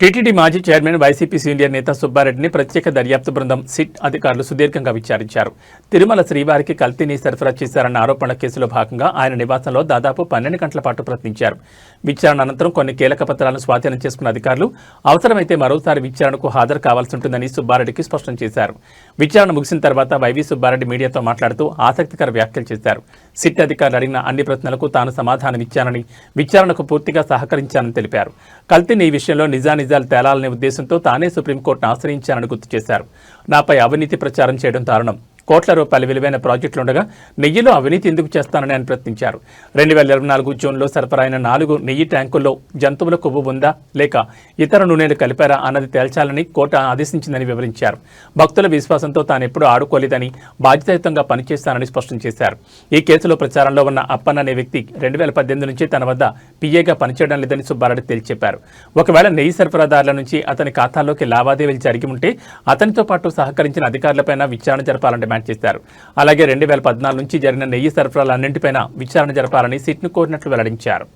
TTD మాజీ chairman YCP senior నేత సుబ్బారెడ్డిని ప్రత్యేక దర్యాప్తు బృందం సిట్ అధికారులు సుదీర్ఘంగా విచారించారు. తిరుమల శ్రీవారికి కల్తీని సరఫరా చేశారన్న ఆరోపణల కేసులో భాగంగా ఆయన నివాసంలో దాదాపు పన్నెండు గంటల పాటు ప్రశ్నించారు విచారణ అనంతరం కొన్ని కీలక పత్రాలను స్వాధీనం చేసుకున్న అధికారులు అవసరమైతే మరోసారి విచారణకు హాజరు కావాల్సి ఉంటుందని సుబ్బారెడ్డికి స్పష్టం చేశారు. విచారణ ముగిసిన తర్వాత వైవి సుబ్బారెడ్డి మీడియాతో మాట్లాడుతూ ఆసక్తికర వ్యాఖ్యలు చేశారు. సిట్ అధికారులు అడిగిన అన్ని ప్రశ్నలకు తాను సమాధానమిచ్చానని విచారణకు పూర్తిగా సహకరించానని తెలిపారు. కల్తీని ఈ విషయంలో నిజాన్ని నిజానిజాలు తేలాలనే ఉద్దేశంతో తానే సుప్రీంకోర్టును ఆశ్రయించానని గుర్తు చేశారు. నాపై అవినీతి ప్రచారం చేయడం దారుణం. కోట్ల రూపాయల విలువైన ప్రాజెక్టులుండగా నెయ్యిలో అవినీతి ఎందుకు చేస్తానని ఆయన ప్రశ్నించారు. రెండు వేల ఇరవై నాలుగు జూన్లో సరఫరా అయిన నాలుగు నెయ్యి ట్యాంకుల్లో జంతువుల కొవ్వు ఉందా లేక ఇతర నూనెలు కలిపారా అన్నది తేల్చాలని కోర్టు ఆదేశించిందని వివరించారు. భక్తుల విశ్వాసంతో తాను ఎప్పుడూ ఆడుకోలేదని బాధ్యతాయుతంగా పనిచేస్తానని స్పష్టం చేశారు. ఈ కేసులో ప్రచారంలో ఉన్న అప్పన్న అనే వ్యక్తి రెండు వేల పద్దెనిమిది నుంచి తన వద్ద పీఏగా పనిచేయడం లేదని సుబ్బారెడ్డి తేల్చెప్పారు. ఒకవేళ నెయ్యి సరఫరాదారుల నుంచి అతని ఖాతాలోకి లావాదేవీలు జరిగి ఉంటే అతనితో పాటు సహకరించిన అధికారులపైన విచారణ జరపాలని డిమాండ్ చేశారు అలాగే రెండు వేల పద్నాలుగు నుంచి జరిగిన నెయ్యి సరఫరాలన్నింటిపైన విచారణ జరపాలని సిట్ను కోరినట్లు వెల్లడించారు.